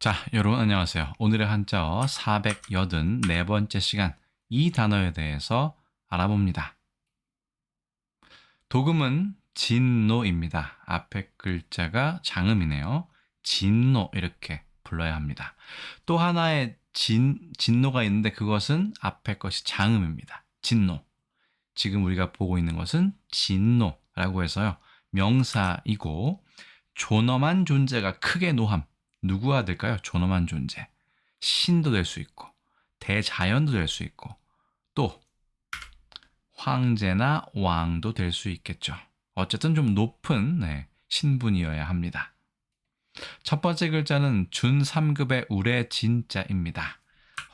자, 여러분 안녕하세요. 오늘의 한자어 484번째 시간 이 단어에 대해서 알아봅니다. 도금은 진노입니다. 앞에 글자가 장음이네요. 진노 이렇게 불러야 합니다. 또 하나의 진, 진노가 있는데 그것은 앞에 것이 장음입니다. 진노. 지금 우리가 보고 있는 것은 진노라고 해서요. 명사이고 존엄한 존재가 크게 노함. 누구가 될까요? 존엄한 존재. 신도 될 수 있고 대자연도 될 수 있고 또 황제나 왕도 될 수 있겠죠. 어쨌든 좀 높은 네, 신분이어야 합니다. 첫 번째 글자는 준 3급의 우레 진자입니다.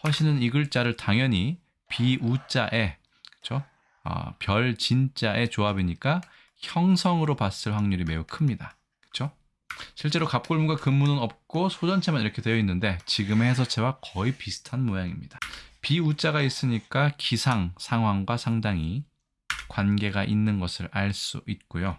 허신은 이 글자를 당연히 비우자에 그렇죠? 어, 별 진자의 조합이니까 형성으로 봤을 확률이 매우 큽니다. 실제로 갑골문과 근문은 없고 소전체만 이렇게 되어 있는데 지금의 해서체와 거의 비슷한 모양입니다. 비우자가 있으니까 기상 상황과 상당히 관계가 있는 것을 알 수 있고요.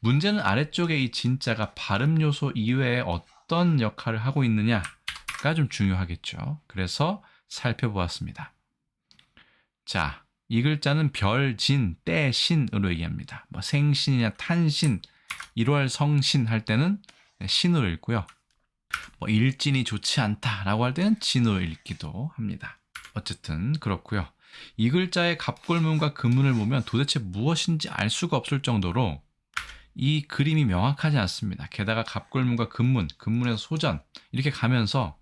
문제는 아래쪽에 이 진자가 발음 요소 이외에 어떤 역할을 하고 있느냐가 좀 중요하겠죠. 그래서 살펴보았습니다. 자, 이 글자는 별, 진, 때, 신으로 얘기합니다. 뭐 생신이나 탄신, 1월 성신 할 때는 신으로 읽고요. 뭐 일진이 좋지 않다라고 할 때는 진으로 읽기도 합니다. 어쨌든 그렇고요. 이 글자의 갑골문과 근문을 보면 도대체 무엇인지 알 수가 없을 정도로 이 그림이 명확하지 않습니다. 게다가 갑골문과 근문, 근문에서 소전 이렇게 가면서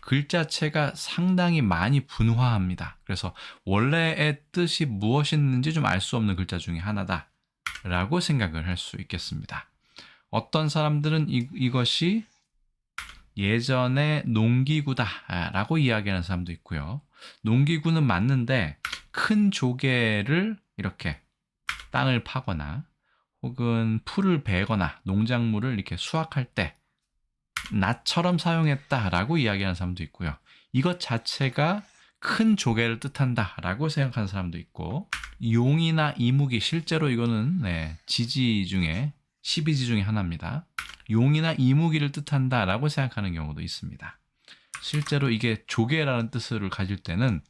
글자체가 상당히 많이 분화합니다. 그래서 원래의 뜻이 무엇이었는지 좀 알 수 없는 글자 중에 하나다. 라고 생각을 할 수 있겠습니다. 어떤 사람들은 이, 이것이 예전에 농기구다라고 이야기하는 사람도 있고요. 농기구는 맞는데 큰 조개를 이렇게 땅을 파거나 혹은 풀을 베거나 농작물을 이렇게 수확할 때 낫처럼 사용했다라고 이야기하는 사람도 있고요. 이것 자체가 큰 조개를 뜻한다라고 생각하는 사람도 있고 용이나 이묵이 실제로 이거는 네, 지지 중에 12지 중에 하나입니다. 용이나 이무기를 뜻한다라고 생각하는 경우도 있습니다. 실제로 이게 조개라는 뜻을 가질 때는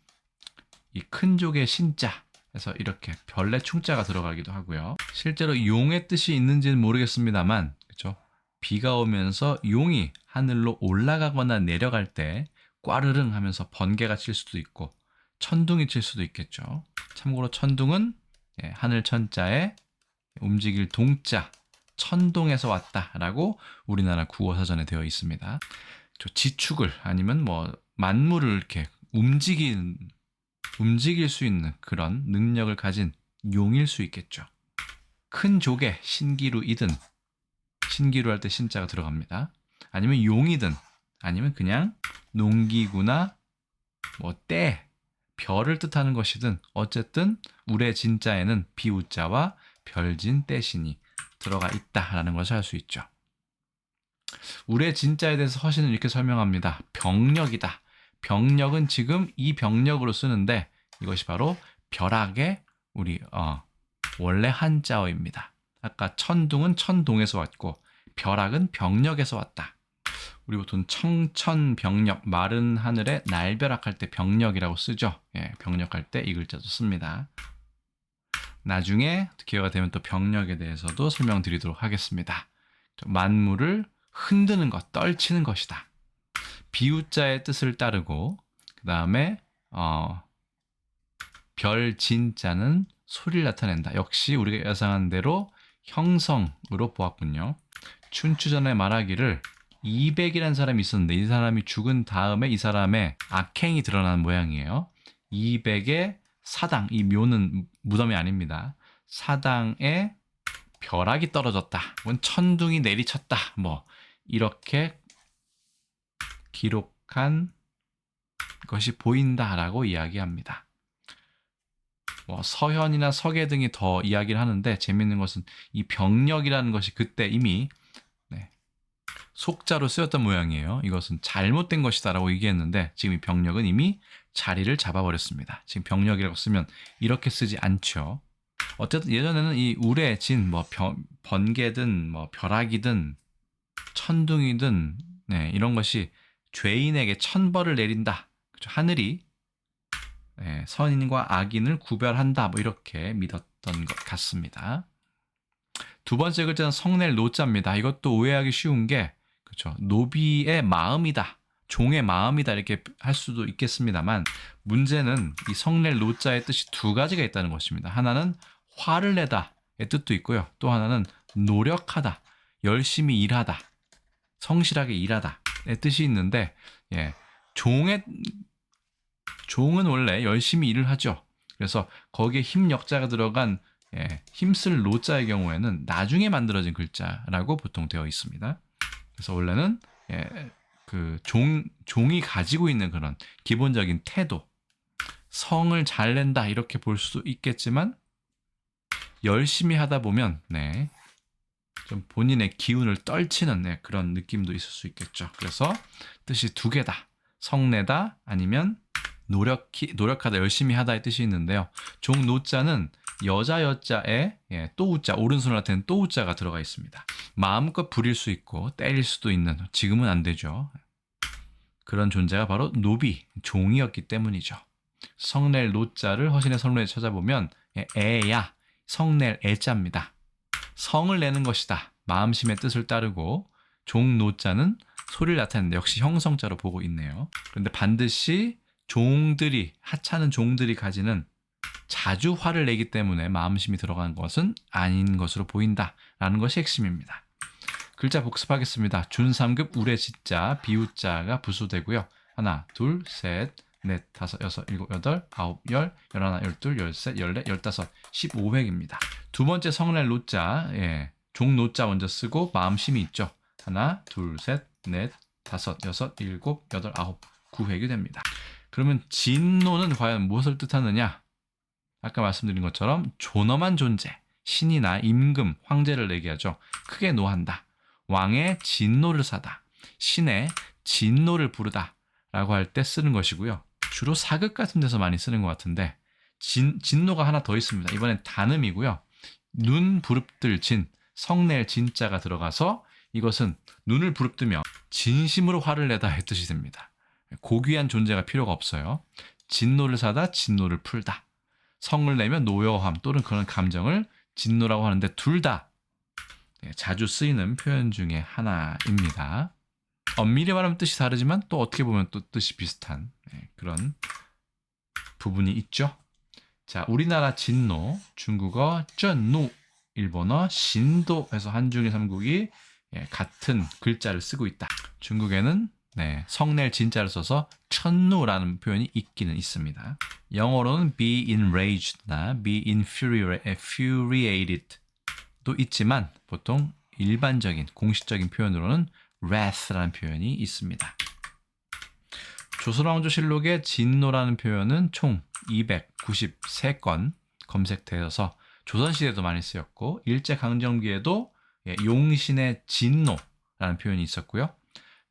이 큰 조개 신자 그래서 이렇게 별내 충자가 들어가기도 하고요. 실제로 용의 뜻이 있는지는 모르겠습니다만 그렇죠? 비가 오면서 용이 하늘로 올라가거나 내려갈 때 꽈르릉 하면서 번개가 칠 수도 있고 천둥이 칠 수도 있겠죠. 참고로 천둥은 예, 하늘 천자에 움직일 동자 천동에서 왔다라고 우리나라 국어사전에 되어 있습니다. 지축을 아니면 뭐 만물을 이렇게 움직인 움직일 수 있는 그런 능력을 가진 용일 수 있겠죠. 큰 조개 신기루이든 신기루 할 때 신자가 들어갑니다. 아니면 용이든 아니면 그냥 농기구나 뭐 때, 별을 뜻하는 것이든 어쨌든 우의 진자에는 비우자와 별진 때신이 들어가 있다라는 것을 알 수 있죠. 우의 진자에 대해서 허신은 이렇게 설명합니다. 병력이다. 병력은 지금 이 병력으로 쓰는데 이것이 바로 벼락의 우리 어, 원래 한자어입니다. 아까 천둥은 천동에서 왔고 벼락은 병력에서 왔다. 우리 보통 청천병력 마른 하늘에 날벼락할 때 병력이라고 쓰죠. 예, 병력할 때 이 글자도 씁니다. 나중에 기회가 되면 또 병력에 대해서도 설명드리도록 하겠습니다. 만물을 흔드는 것, 떨치는 것이다. 비우자의 뜻을 따르고 그 다음에 어, 별 진자는 소리를 나타낸다. 역시 우리가 예상한 대로 형성으로 보았군요. 춘추전에 말하기를 200이라는 사람이 있었는데 이 사람이 죽은 다음에 이 사람의 악행이 드러난 모양이에요. 200의 사당, 이 묘는 무덤이 아닙니다. 사당에 벼락이 떨어졌다. 혹은 천둥이 내리쳤다. 뭐 이렇게 기록한 것이 보인다라고 이야기합니다. 뭐 서현이나 서계 등이 더 이야기를 하는데 재밌는 것은 이 병력이라는 것이 그때 이미 네, 속자로 쓰였던 모양이에요. 이것은 잘못된 것이다라고 얘기했는데 지금 이 병력은 이미 자리를 잡아버렸습니다. 지금 병력이라고 쓰면 이렇게 쓰지 않죠. 어쨌든 예전에는 이 우레, 진, 뭐 번개든 뭐 벼락이든 천둥이든 네, 이런 것이 죄인에게 천벌을 내린다. 그죠? 하늘이 예, 선인과 악인을 구별한다. 뭐 이렇게 믿었던 것 같습니다. 두 번째 글자는 성낼 노자입니다. 이것도 오해하기 쉬운 게 그렇죠. 노비의 마음이다. 종의 마음이다 이렇게 할 수도 있겠습니다만 문제는 이 성낼 노자의 뜻이 두 가지가 있다는 것입니다. 하나는 화를 내다의 뜻도 있고요. 또 하나는 노력하다, 열심히 일하다, 성실하게 일하다의 뜻이 있는데 예, 종의 종은 원래 열심히 일을 하죠. 그래서 거기에 힘 역자가 들어간 예, 힘쓸 노자의 경우에는 나중에 만들어진 글자라고 보통 되어 있습니다. 그래서 원래는 예, 그 종, 종이 가지고 있는 그런 기본적인 태도, 성을 잘 낸다 이렇게 볼 수도 있겠지만 열심히 하다 보면 네, 좀 본인의 기운을 떨치는 네, 그런 느낌도 있을 수 있겠죠. 그래서 뜻이 두 개다. 성내다 아니면 노력히 노력하다 열심히 하다의 뜻이 있는데요. 종 노자는 여자 여자에 예, 또 우자 오른손을 나타낸 또우자가 들어가 있습니다. 마음껏 부릴 수 있고 때릴 수도 있는 지금은 안 되죠. 그런 존재가 바로 노비 종이었기 때문이죠. 성낼 노자를 허신의 선로에 찾아보면 예, 애야 성낼 애자입니다. 성을 내는 것이다. 마음심의 뜻을 따르고 종 노자는 소리를 나타내는데 역시 형성자로 보고 있네요. 그런데 반드시 종들이 하찮은 종들이 가지는 자주 화를 내기 때문에 마음심이 들어간 것은 아닌 것으로 보인다라는 것이 핵심입니다. 글자 복습하겠습니다. 준3급 우레 지자 비우자가 부수되고요. 하나, 둘, 셋, 넷, 다섯, 여섯, 일곱, 여덟, 아홉, 열, 열하나, 열둘, 열셋, 열넷, 열다섯, 십오획입니다. 두 번째 성날 노자, 예, 종 노자 먼저 쓰고 마음심이 있죠. 하나, 둘, 셋, 넷, 다섯, 여섯, 일곱, 여덟, 아홉, 구획이 됩니다. 그러면 진노는 과연 무엇을 뜻하느냐? 아까 말씀드린 것처럼 존엄한 존재, 신이나 임금, 황제를 얘기하죠. 크게 노한다. 왕의 진노를 사다. 신의 진노를 부르다. 라고 할 때 쓰는 것이고요. 주로 사극 같은 데서 많이 쓰는 것 같은데 진, 진노가 하나 더 있습니다. 이번엔 단음이고요. 눈 부릅들 진, 성낼 진자가 들어가서 이것은 눈을 부릅뜨며 진심으로 화를 내다의 뜻이 됩니다. 고귀한 존재가 필요가 없어요. 진노를 사다, 진노를 풀다. 성을 내면 노여함 또는 그런 감정을 진노라고 하는데 둘 다 자주 쓰이는 표현 중에 하나입니다. 엄밀히 말하면 뜻이 다르지만 또 어떻게 보면 또 뜻이 비슷한 네, 그런 부분이 있죠. 자, 우리나라 진노, 중국어 쩐노, 일본어 신도에서 한중일 삼국이 예, 같은 글자를 쓰고 있다. 중국에는 네, 성낼 진자를 써서 천누라는 표현이 있기는 있습니다. 영어로는 be enraged나 be infuriated 도 있지만 보통 일반적인 공식적인 표현으로는 wrath라는 표현이 있습니다. 조선왕조실록의 진노라는 표현은 총 293건 검색되어서 조선시대도 많이 쓰였고 일제강점기에도 예, 용신의 진노라는 표현이 있었고요.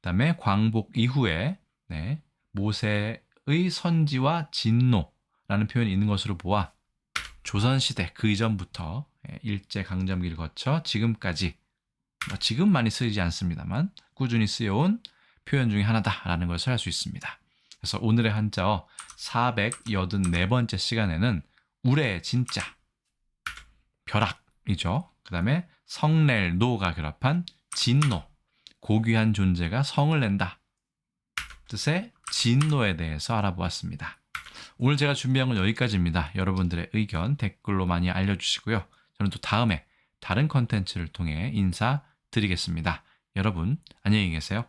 그다음에 광복 이후에 네, 모세의 선지와 진노라는 표현이 있는 것으로 보아 조선 시대 그 이전부터 예, 일제 강점기를 거쳐 지금까지 뭐 지금 많이 쓰이지 않습니다만 꾸준히 쓰여온 표현 중에 하나다라는 것을 알 수 있습니다. 그래서 오늘의 한자어 484번째 시간에는 우레 진짜 벼락이죠. 그 다음에 성낼 노가 결합한 진노 고귀한 존재가 성을 낸다 뜻의 진노에 대해서 알아보았습니다. 오늘 제가 준비한 건 여기까지입니다. 여러분들의 의견 댓글로 많이 알려주시고요. 저는 또 다음에 다른 컨텐츠를 통해 인사드리겠습니다. 여러분 안녕히 계세요.